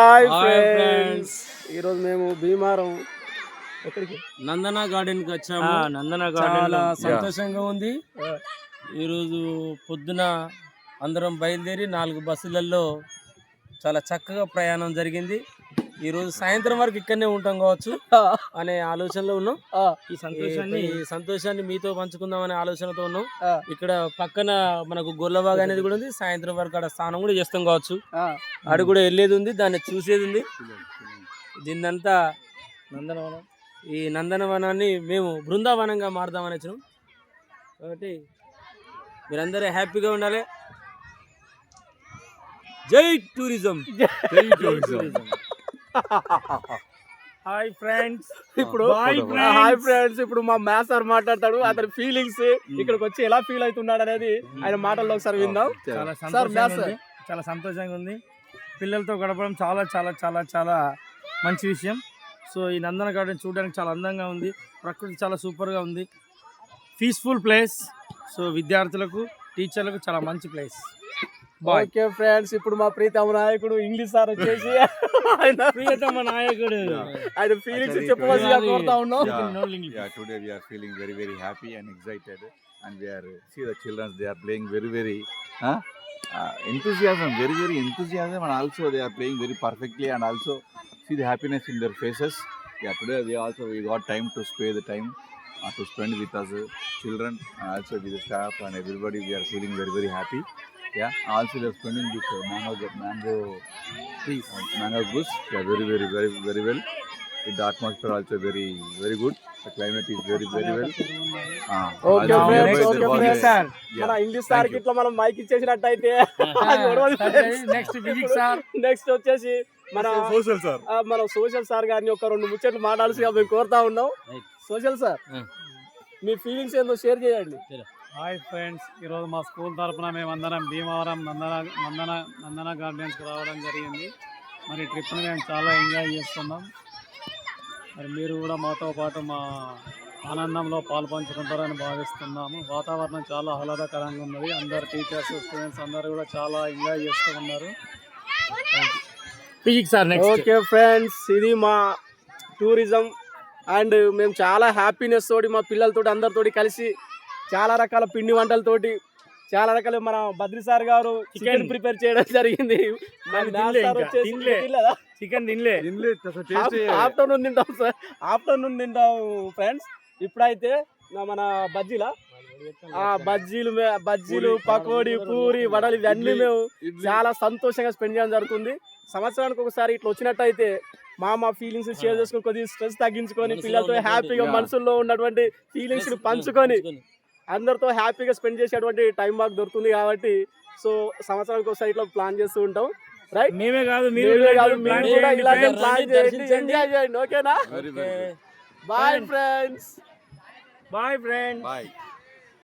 Hi friends. ఈరోజు మేము భీమారం ఎక్కడికి? నందన గార్డెన్కి వచ్చాము నందన చాలా సంతోషంగా ఉంది. ఈరోజు పొద్దున అందరం బయలుదేరి నాలుగు బస్సులలో చాలా చక్కగా ప్రయాణం జరిగింది. ఈ రోజు సాయంత్రం వరకు ఇక్కడనే ఉంటాం కావచ్చు అనే ఆలోచనలో ఉన్నాం. ఈ సంతోషాన్ని ఈ సంతోషాన్ని మీతో పంచుకుందాం అనే ఆలోచనతో ఉన్నాం. ఇక్కడ పక్కన మనకు గొల్లబాగ్ అనేది కూడా ఉంది. సాయంత్రం వరకు అక్కడ స్నానం కూడా చేస్తాం కావచ్చు. ఆడు కూడా వెళ్ళేది ఉంది దాన్ని చూసేది ఉంది. దీన్నంతా నందనవనం. ఈ నందనవనాన్ని మేము బృందావనంగా మారుదామని వచ్చినాం. కాబట్టి మీరందరూ హ్యాపీగా ఉండాలి. జై టూరిజం. హాయ్ ఫ్రెండ్స్ ఇప్పుడు హాయ్ ఫ్రెండ్స్ ఇప్పుడు మా మ్యాథ్ సార్ మాట్లాడతాడు అతని ఫీలింగ్స్ ఇక్కడికి వచ్చి ఎలా ఫీల్ అవుతున్నాడు అనేది ఆయన మాటల్లో ఒకసారి విందాం. చాలా సార్ మ్యాథ్స్ చాలా సంతోషంగా ఉంది. పిల్లలతో గడపడం చాలా చాలా చాలా చాలా మంచి విషయం. సో ఈ నందన గార్డెన్ చూడడానికి చాలా అందంగా ఉంది. ప్రకృతి చాలా సూపర్గా ఉంది. పీస్ఫుల్ ప్లేస్ సో విద్యార్థులకు టీచర్లకు చాలా మంచి ప్లేస్ ఓకే ఫ్రెండ్స్ ఇప్పుడు మా ప్రీతమ నాయకుడు ఇంగ్లీష్ సార్ వచ్చేసి ఆయన ప్రియతమ నాయకుడు ఆయన ఫీలింగ్స్ చెప్పవలసిగా today- కోరుతా ఉన్నాం Yeah. Yeah, today we are feeling very very happy and excited, and we are see the children they are playing very very huh? uh, enthusiasm, very very enthusiasm, and also they are playing very perfectly, and also see the happiness in their faces. Yeah, today we also we got time to spare the time uh, to spend with us uh, children, and also with the staff and everybody. We are feeling very very happy. Yeah, also they are spending with uh, mango mango trees, uh, mango bush. Yeah, very very very very well. With the atmosphere also very very good. The climate is very very well. Ah, Okay, also friends, nearby okay, there was a- friends. Sir Yeah. మన English sir Thank you. ఇట్లా మనం mike ఇచ్చేసినట్టయితే next physics sir next వచ్చేసి మన ఆ, మన social sir గారిని ఒక రెండు ముచ్చట్లు మాట్లాడాల్సిగా మేము కోరుతా ఉన్నాం. Social sir Hmm. మీ ఫీలింగ్స్ ఏందో షేర్ చేయండి హాయ్ ఫ్రెండ్స్ ఈరోజు మా స్కూల్ తరపున మేము అందరం భీమవరం నందన నందన నందన గార్డెన్స్కి రావడం జరిగింది. మరి ట్రిప్ని మేము చాలా ఎంజాయ్ చేస్తున్నాం. మరి మీరు కూడా మాతో పాటు మా ఆనందంలో పాల్పంచుకుంటారని భావిస్తున్నాము. వాతావరణం చాలా ఆహ్లాదకరంగా ఉన్నది. అందరు టీచర్స్ స్టూడెంట్స్ అందరూ కూడా చాలా ఎంజాయ్ చేస్తూ ఉన్నారు. ఓకే ఫ్రెండ్స్ ఇది మా టూరిజం అండ్ మేము చాలా హ్యాపీనెస్ తోటి మా పిల్లలతోటి అందరితోటి కలిసి చాలా రకాల పిండి వంటలతోటి చాలా రకాల మన బద్రి సార్ గారు చికెన్. ప్రిపేర్ చేయడం జరిగింది? చికెన్ తినలే ఆఫ్టర్నూన్ తింటాం సార్. ఆఫ్టర్నూన్ తింటాం ఫ్రెండ్స్. ఇప్పుడైతే నా మన బజ్జీలా? ఆ బజ్జీలు బజ్జీలు పకోడీ పూరి వడలు ఇవన్నీ మేము చాలా సంతోషంగా స్పెండ్ చేయడం జరుగుతుంది. సంవత్సరానికి ఒకసారి ఇట్లా వచ్చినట్టయితే మా మా ఫీలింగ్స్ షేర్ చేసుకొని కొద్దిగా స్ట్రెస్ తగ్గించుకొని పిల్లలతో హ్యాపీగా Yeah. మనసులో ఉన్నటువంటి ఫీలింగ్స్ని పంచుకొని. అందరితో హ్యాపీగా స్పెండ్ చేసేటువంటి టైం మాకు దొరుకుతుంది కాబట్టి సో సంవత్సరానికి ఒకసారి ఇట్లా ప్లాన్ చేస్తూ ఉంటాం రైట్ మేమే కాదు మీరు మీరే కాదు మీరు plan కూడా చేయండి, ఇలాగే friends. ప్లాన్ రండి, చేయండి దర్శించండి. ఎంజాయ్ చేయండి ఓకేనా. Bye. Friends bye friend Bye.